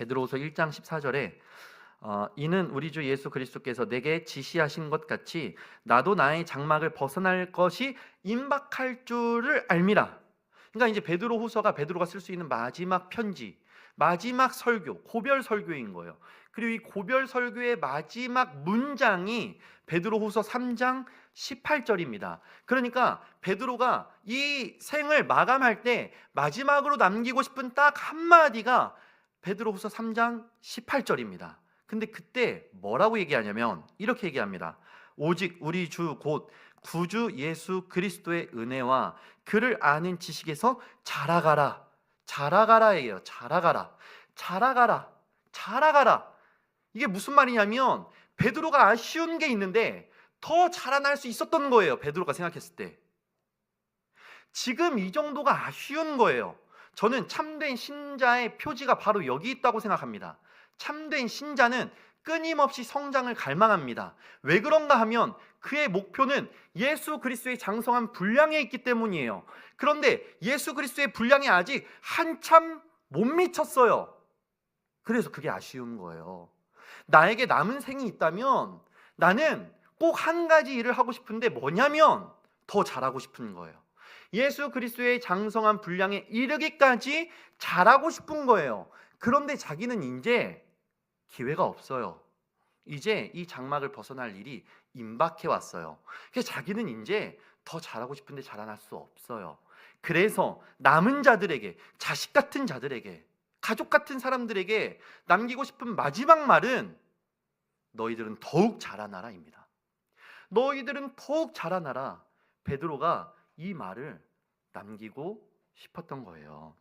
베드로후서 1장 14절에 어, 이는 우리 주 예수 그리스도께서 내게 지시하신 것 같이 나도 나의 장막을 벗어날 것이 임박할 줄을 알미라. 그러니까 이제 베드로후서가 베드로가 쓸 수 있는 마지막 편지, 마지막 설교, 고별 설교인 거예요. 그리고 이 고별 설교의 마지막 문장이 베드로후서 3장 18절입니다. 그러니까 베드로가 이 생을 마감할 때 마지막으로 남기고 싶은 딱 한마디가 베드로후서 3장 18절입니다. 근데 그때 뭐라고 얘기하냐면 이렇게 얘기합니다. 오직 우리 주 곧 구주 예수 그리스도의 은혜와 그를 아는 지식에서 자라가라. 자라가라예요. 자라가라. 자라가라. 자라가라. 이게 무슨 말이냐면 베드로가 아쉬운 게 있는데 더 자라날 수 있었던 거예요. 베드로가 생각했을 때. 지금 이 정도가 아쉬운 거예요. 저는 참된 신자의 표지가 바로 여기 있다고 생각합니다. 참된 신자는 끊임없이 성장을 갈망합니다. 왜 그런가 하면 그의 목표는 예수 그리스도의 장성한 분량에 있기 때문이에요. 그런데 예수 그리스도의 분량이 아직 한참 못 미쳤어요. 그래서 그게 아쉬운 거예요. 나에게 남은 생이 있다면 나는 꼭 한 가지 일을 하고 싶은데 뭐냐면 더 잘하고 싶은 거예요. 예수 그리스도의 장성한 분량에 이르기까지 잘하고 싶은 거예요. 그런데 자기는 이제 기회가 없어요. 이제 이 장막을 벗어날 일이 임박해 왔어요. 그래서 자기는 이제 더 잘하고 싶은데 자라날 수 없어요. 그래서 남은 자들에게, 자식 같은 자들에게, 가족 같은 사람들에게 남기고 싶은 마지막 말은 너희들은 더욱 자라나라입니다. 너희들은 더욱 자라나라. 베드로가 이 말을 남기고 싶었던 거예요.